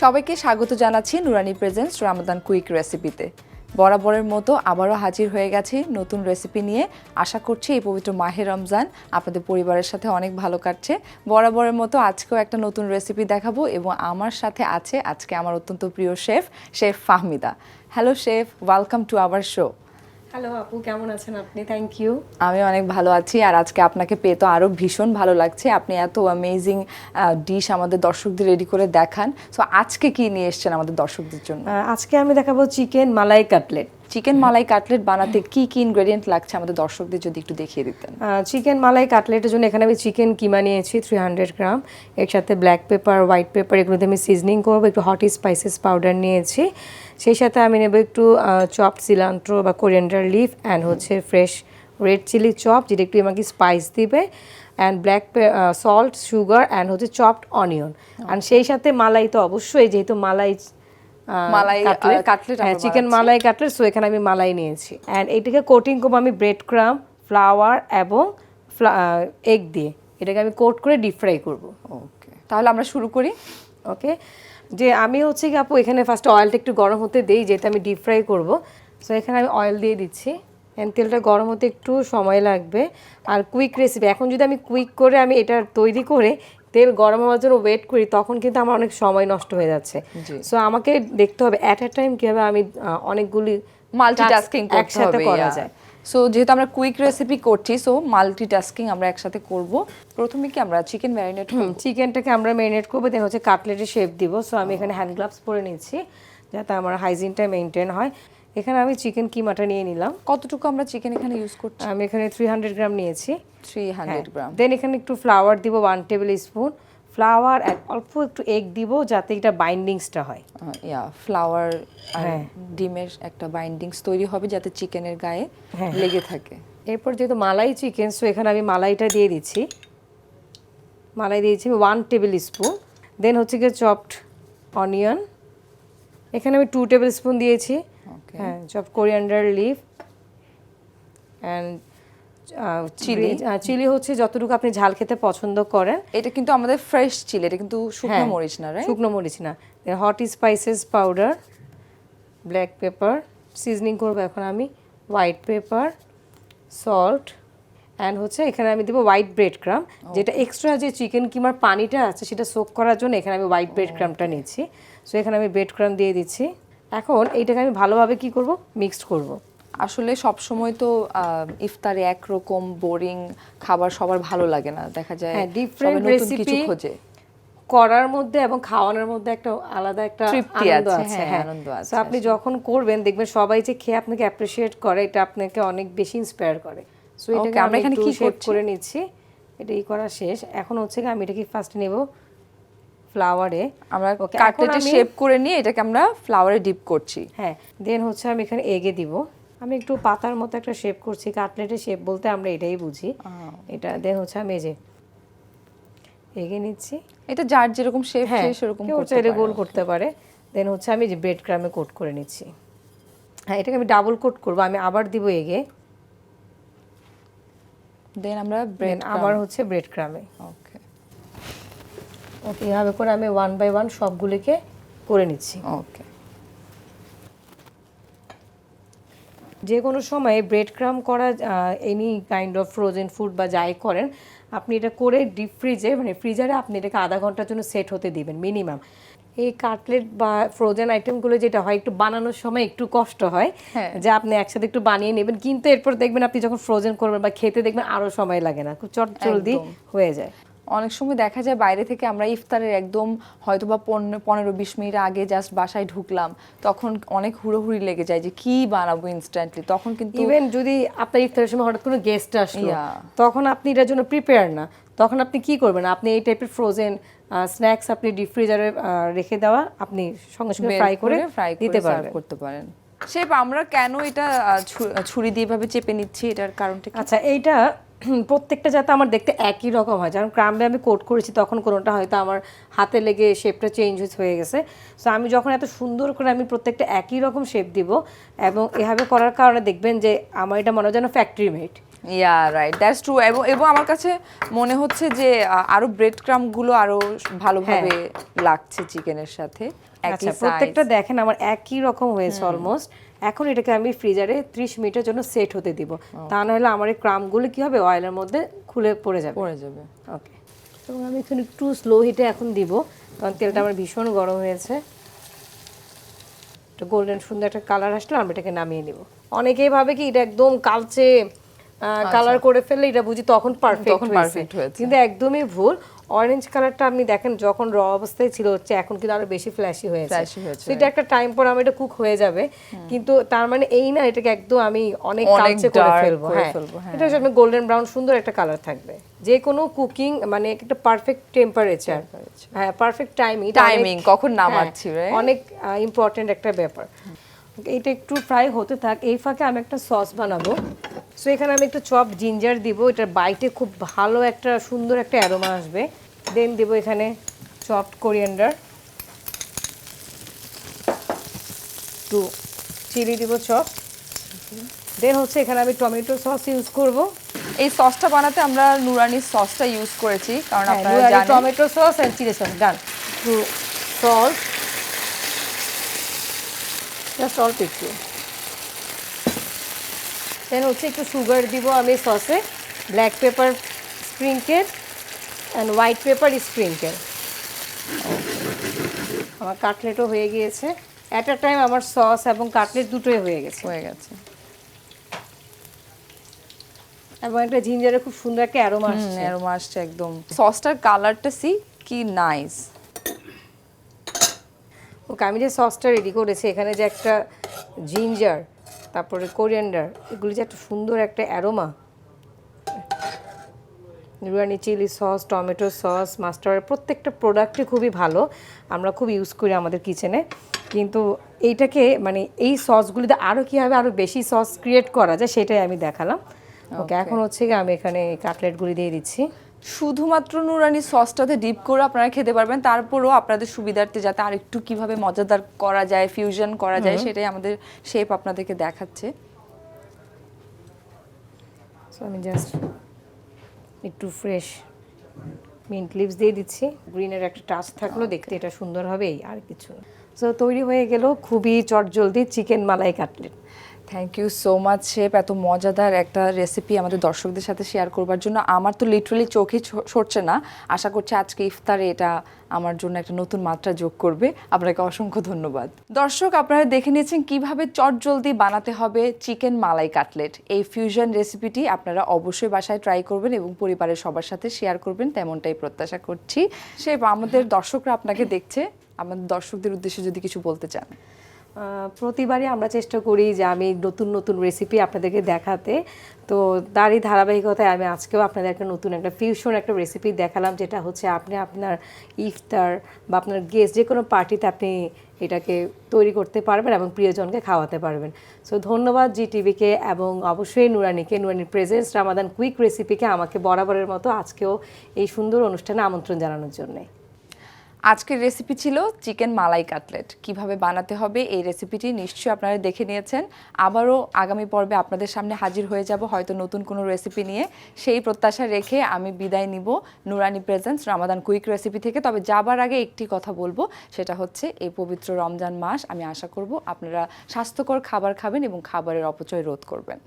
সবাইকে স্বাগত জানাচ্ছি নুরানি প্রেজেন্টস রামাদান কুইক রেসিপিতে বরাবরের মতো আবারও হাজির হয়ে গেছি নতুন রেসিপি নিয়ে। আশা করছি এই পবিত্র মাহের রমজান আপনাদের পরিবারের সাথে অনেক ভালো কাটছে। বরাবরের মতো আজকেও একটা নতুন রেসিপি দেখাবো এবং আমার সাথে আছে আজকে আমার অত্যন্ত প্রিয় chef chef Fahmida. Hello chef welcome to our show hello আপু কেমন আছেন আপনি? থ্যাংক ইউ আমি অনেক ভালো আছি আর আজকে আপনাকে পেয়ে তো আরও ভীষণ ভালো লাগছে। আপনি এত অ্যামেজিং ডিশ আমাদের দর্শকদের রেডি করে দেখান। সো আজকে কি নিয়ে এসেছেন আমাদের দর্শকদের জন্য? আজকে আমি দেখাবো chicken malai cutlet chicken malai cutlet বানাতে কি কি ইনগ্রেডিয়েন্ট লাগছে আমাদের দর্শকদের যদি একটু দেখিয়ে দিতেন? চিকেন মালাই কাটলেটের জন্য এখানে আমি চিকেন কিমা নিয়েছি থ্রি হান্ড্রেড গ্রাম এর সাথে ব্ল্যাক পেপার হোয়াইট পেপার এগুলোতে আমি সিজনিং করব একটু হট স্পাইসেস পাউডার নিয়েছি। সেই সাথে আমি নেব একটু চপ সিলান্ট্রো বা কোরিয়েন্ডার লিফ অ্যান্ড হচ্ছে ফ্রেশ রেড চিলি চপ যেটা একটু আমাকে স্পাইস দিবে। And black salt sugar and হচ্ছে চপড অনিয়ন অ্যান্ড সেই সাথে মালাই তো অবশ্যই যেহেতু মালাই মালাই, কাটলেট। আমরা চিকেন মালাই কাটলেট। সো এখানে আমি মালাই নিয়েছি। অ্যান্ড এইটাকে কোটিং করব আমি ব্রেড ক্রাম ফ্লাওয়ার এবং এগ দিয়ে। এটাকে আমি কোট করে ডিপ ফ্রাই করব। ওকে তাহলে আমরা শুরু করি। ওকে যে আমি হচ্ছে কি আপু এখানে ফার্স্ট অয়েলটা একটু গরম হতে দিই যেহেতু আমি ডিপ ফ্রাই করব। সো এখানে আমি অয়েল দিয়ে দিচ্ছি। অ্যান্ড তেলটা গরম হতে একটু সময় লাগবে। আর কুইক রেসিপি এখন যদি আমি কুইক করে আমি এটা তৈরি করে তেল গরম হওয়ার জন্য ওয়েট করি তখন কিন্তু আমার অনেক সময় নষ্ট হয়ে যাচ্ছে। সো আমাকে দেখতে হবে অ্যাট এ টাইম কীভাবে আমি অনেকগুলি মাল্টিটাস্কিং একসাথে করা যায়। সো যেহেতু আমরা কুইক রেসিপি করছি সো মাল্টিটাস্কিং আমরা একসাথে করব। প্রথমে কি আমরা চিকেন ম্যারিনেট চিকেনটাকে আমরা ম্যারিনেট করব দেন হচ্ছে কাটলেটের শেপ দিব। সো আমি এখানে হ্যান্ড গ্লাভস পরে নিচ্ছি যাতে আমার হাইজিনটা মেনটেন হয়। এখানে আমি চিকেন কিমাটা নিয়ে নিলাম। কতটুকু আমরা চিকেন এখানে ইউজ করছি? আমি এখানে থ্রি হান্ড্রেড গ্রাম নিয়েছি। থ্রি হান্ড্রেড গ্রাম দেন এখানে একটু ফ্লাওয়ার দিব ওয়ান টেবিল স্পুন ফ্লাওয়ার অল্প একটু এগ দিব যাতে এটা বাইন্ডিংসটা হয়। ইয়া ফ্লাওয়ার আর হ্যাঁ। ডিমের একটা বাইন্ডিংস তৈরি হবে যাতে চিকেনের গায়ে হ্যাঁ। লেগে থাকে। এরপর যেহেতু মালাই চিকেন সো এখানে আমি মালাইটা দিয়ে দিচ্ছি। মালাই দিয়েছি ওয়ান টেবিল স্পুন দেন হচ্ছে গিয়ে চপড অনিয়ন এখানে আমি টু টেবিল স্পুন দিয়েছি। হ্যাঁ chop coriander leave and chilli chilli হচ্ছে যতটুকু আপনি ঝাল খেতে পছন্দ করেন। এটা কিন্তু আমাদের ফ্রেশ চিলি এটা কিন্তু শুকনো হ্যাঁ, মরিচ না রাইট শুকনো মরিচ না। Hot spices powder black pepper seasoning করব এখন আমি হোয়াইট পেপার সল্ট অ্যান্ড হচ্ছে এখানে আমি দেবো হোয়াইট ব্রেড ক্রাম যেটা এক্সট্রা যে চিকেন কিমার পানিটা আছে সেটা সোক করার জন্য এখানে আমি হোয়াইট ব্রেড ক্রামটা নিচ্ছি। সো এখানে আমি ব্রেড ক্রাম দিয়ে দিচ্ছি। এখন এইটাকে আমি ভালোভাবে কি করব? মিক্সড করব। আসলে সব সময় তো ইফতারে একরকম বোরিং খাবার সবার ভালো লাগে না। দেখা যায় হ্যাঁ, different নতুন কিছু খোঁজে। করার মধ্যে এবং খাওয়ানোর মধ্যে একটা আলাদা একটা তৃপ্তি আনন্দ আছে, আছে হ্যাঁ, হ্যাঁ। আনন্দ আছে আপনি যখন করবেন দেখবেন সবাই যে খেয়ে আপনাকে অ্যাপ্রিসিয়েট করে এটা আপনাকে অনেক বেশি ইন্সপায়ার করে। সো এটাকে আমরা এখানে কি করে নিচ্ছি। এটা ই করা শেষ। এখন হচ্ছে কি আমি এটাকে ফার্স্ট নেব ফ্লাওয়ারে আমরা কাটলেটে শেপ করে নিয়ে এটাকে আমরা ফ্লাওয়ারে ডিপ করছি। হ্যাঁ দেন হচ্ছে আমি এখানে এগে দিব। আমি একটু পাতার মতো একটা শেপ করছি কাটলেটের শেপ বলতে আমরা এটাই বুঝি। এটা দেন হচ্ছে আমি এই যে এগে নিচ্ছি। এটা যার যেরকম শেপ হ্যাঁ সেরকম কেউ করতে পারে। গোল করতে পারে। দেন হচ্ছে আমি যে ব্রেড ক্রামে কোট করে নিচ্ছি। হ্যাঁ এটাকে আমি ডাবল কোট করব আমি আবার দিব এগে দেন আমরা ব্রেড আবার হচ্ছে ব্রেড ক্রামে ওকে ওকে এভাবে করে আমি ওয়ান বাই ওয়ান সবগুলিকে করে নিচ্ছি। ওকে যে কোনো সময় ব্রেড ক্রাম করা any kind of frozen food বা যাই করেন আপনি এটা করে ডিপ ফ্রিজে মানে ফ্রিজারে আপনি এটাকে আধা ঘণ্টার জন্য সেট হতে দিবেন মিনিমাম এই কাটলেট বা ফ্রোজেন আইটেমগুলো যেটা হয় একটু বানানোর সময় একটু কষ্ট হয়। হ্যাঁ। যে আপনি একসাথে একটু বানিয়ে নেবেন কিন্তু এরপর দেখবেন আপনি যখন ফ্রোজেন করবেন বা খেতে দেখবেন আরও সময় লাগে না খুব চট জলদি হয়ে যায়। অনেক সময় দেখা যায় বাইরে থেকে আমরা ইফতারের একদম হয়তো বা পনেরো বিশ মিনিট আগে জাস্ট বাসায় ঢুকলাম তখন অনেক হুড়োহুড়ি লেগে যায় যে কি বানাবো ইনস্ট্যান্টলি তখন কিন্তু ইভেন যদি আপনার ইফতারের সময় হঠাৎ কোনো গেস্ট আসলো তখন আপনি এটার জন্য প্রিপেয়ার না। তখন আপনি কি করবেন? আপনি এই টাইপের ফ্রোজেন স্ন্যাক্স আপনি ডিপ ফ্রিজারে রেখে দেওয়া আপনি সঙ্গে সঙ্গে ফ্রাই করে ফ্রাই দিতে পারবেন। করতে পারেন। শেফ আমরা কেন এটা ছুরি দিয়ে এভাবে চেপে নিচ্ছি? এটার কারণটা আচ্ছা এইটা প্রত্যেকটা যাতে আমার দেখতে একই রকম হয়। যেমন ক্রামবে আমি কোট করেছি, তখন কোনোটা হয়তো আমার হাতে লেগে শেপটা চেঞ্জ হয়ে গেছে। সো আমি যখন এত সুন্দর করে আমি প্রত্যেকটা একই রকম শেপ দিব এবং এভাবে করার কারণে দেখবেন যে আমার এটা মনে হয় যেন factory made yeah right that's true এবং এবং আমার কাছে মনে হচ্ছে যে আরও ব্রেড ক্রামগুলো আরও ভালোভাবে লাগছে চিকেনের সাথে। আচ্ছা প্রত্যেকটা দেখেন আমার একই রকম হয়েছে অলমোস্ট এখন এটাকে আমি ফ্রিজারে ত্রিশ মিনিটের জন্য সেট হতে দিব। তা না হলে আমার এই ক্রামগুলো কি হবে? অয়েলের মধ্যে খুলে পড়ে যাবে। পড়ে যাবে। ওকে এবং আমি এখানে একটু স্লো হিটে এখন দিব কারণ তেলটা আমার ভীষণ গরম হয়েছে। একটা গোল্ডেন সুন্দর একটা কালার আসলে আমি এটাকে নামিয়ে নিব। অনেকেই ভাবে কি এটা একদম কালচে কালার করে ফেললে এটা বুঝি তখন পারফেক্ট তখন perfect হয়েছে। কিন্তু একদমই ভুল। অরেঞ্জ কালারটা আপনি দেখেন যখন র অবস্থায় ছিল হচ্ছে এখন কিন্তু আরও বেশি ফ্ল্যাশি হয়েছে। এটা একটা টাইম পর আমি এটা কুক হয়ে যাবে। কিন্তু তার মানে এই না এটাকে একদম আমি অনেক কালচে করে ফেলব হ্যাঁ। ফেলব, হ্যাঁ। এটা জন্য গোল্ডেন ব্রাউন সুন্দর একটা কালার থাকবে। যে কোনো কুকিং মানে একটা পারফেক্ট টেম্পারেচার হ্যাঁ পারফেক্ট টাইমিং Timing, কখন নামাচ্ছি, right? অনেক ইম্পর্টেন্ট একটা ব্যাপার। এইটা একটু ফ্রাই হতে থাক। এই ফাঁকে আমি একটা সস বানাবো। সো এখানে আমি একটু চপ জিঞ্জার দিব। এটার বাইটে খুব ভালো একটা সুন্দর একটা অ্যারোমা আসবে। দেন দিব এখানে চপড কোরিয়ান্ডার একটু চিলি দিব চপ দেন হচ্ছে এখানে আমি টমেটো সস ইউজ করব। এই সসটা বানাতে আমরা নুরানির সসটা ইউজ করেছি কারণ হ্যাঁ, আপনারা জানেন। Tomato sauce and chilli sauce done একটু সল্ট জাস্ট অল্প একটু। দেন হচ্ছে একটু সুগার দিব আমি সসে black pepper sprinkle and white pepper sprinkle আমার কাটলেটও হয়ে গিয়েছে। অ্যাট আ টাইম আমার সস এবং কাটলেট দুটোই হয়ে গেছে। হয়ে গেছে। এবং একটা জিঞ্জারে খুব সুন্দর একটা অ্যারোমা আসছে। এরকম আসছে একদম। সসটার কালারটা সি কি নাইস ওকে আমি যে সসটা রেডি করেছি এখানে যে একটা জিঞ্জার তারপরে কোরিয়ান্ডার এগুলি যে একটা সুন্দর একটা aroma Noorani chilli sauce tomato sauce মাস্টার্ডের প্রত্যেকটা প্রোডাক্টই খুবই ভালো। আমরা খুব ইউজ করি আমাদের কিচেনে কিন্তু এইটাকে মানে এই সসগুলিতে আরও কীভাবে আরও বেশি সস ক্রিয়েট করা যায় সেটাই আমি দেখালাম। ওকে এখন হচ্ছে কি আমি এখানে কাটলেটগুলি দিয়ে দিচ্ছি। শুধুমাত্র নুরানি সসটাতে ডিপ করে আপনারা খেতে পারবেন তারপরেও আপনাদের সুবিধার্থে যাতে আরেকটু কীভাবে মজাদার করা যায় ফিউশন করা যায় সেটাই আমাদের শেপ আপনাদেরকে দেখাচ্ছে। সো আমি জাস্ট একটু ফ্রেশ মিন্ট লিভস দিয়ে দিচ্ছি। গ্রিনের একটা টাচ থাকল দেখতে এটা সুন্দর হবে আর কিছু সো তৈরি হয়ে গেল খুবই চটজলদি chicken malai cutlet. Thank you so much chef এত মজাদার একটা রেসিপি আমাদের দর্শকদের সাথে শেয়ার করবার জন্য। আমার তো লিটারালি চোখে সরছে না। আশা করছি আজকে ইফতারে এটা আমার জন্য একটা নতুন মাত্রা যোগ করবে। আপনাকে অসংখ্য ধন্যবাদ। দর্শক, আপনারা দেখে নিয়েছেন কীভাবে চটজলদি বানাতে হবে চিকেন মালাই কাটলেট। এই ফিউশন রেসিপিটি আপনারা অবশ্যই বাসায় ট্রাই করবেন এবং পরিবারের সবার সাথে শেয়ার করবেন, তেমনটাই প্রত্যাশা করছি। সে আমাদের দর্শকরা আপনাকে দেখছে। আমাদের দর্শকদের উদ্দেশ্যে যদি কিছু বলতে চান। প্রতিবারই আমরা চেষ্টা করি যে আমি নতুন নতুন রেসিপি আপনাদেরকে দেখাতে। তো তারই ধারাবাহিকতায় আমি আজকেও আপনাদের একটা নতুন একটা ফিউশন একটা রেসিপি দেখালাম, যেটা হচ্ছে আপনি আপনার ইফতার বা আপনার গেস্ট যে কোনো পার্টিতে আপনি এটাকে তৈরি করতে পারবেন এবং প্রিয়জনকে খাওয়াতে পারবেন। সো ধন্যবাদ জি টিভিকে এবং অবশ্যই নুরানিকে। নুরানির প্রেজেন্স রামাদান কুইক রেসিপিকে আমাকে বরাবরের মতো আজকেও এই সুন্দর অনুষ্ঠানে আমন্ত্রণ জানানোর জন্যে। আজকের রেসিপি ছিল চিকেন মালাই কাটলেট কীভাবে বানাতে হবে এই রেসিপিটি নিশ্চয়ই আপনারা দেখে নিয়েছেন। আবারও আগামী পর্বে আপনাদের সামনে হাজির হয়ে যাব হয়তো নতুন কোনো রেসিপি নিয়ে। সেই প্রত্যাশা রেখে আমি বিদায় নিব নুরানি প্রেজেন্স রামাদান কুইক রেসিপি থেকে। তবে যাবার আগে একটি কথা বলব, সেটা হচ্ছে এই পবিত্র রমজান মাস। আমি আশা করব আপনারা স্বাস্থ্যকর খাবার খাবেন এবং খাবারের অপচয় রোধ করবেন।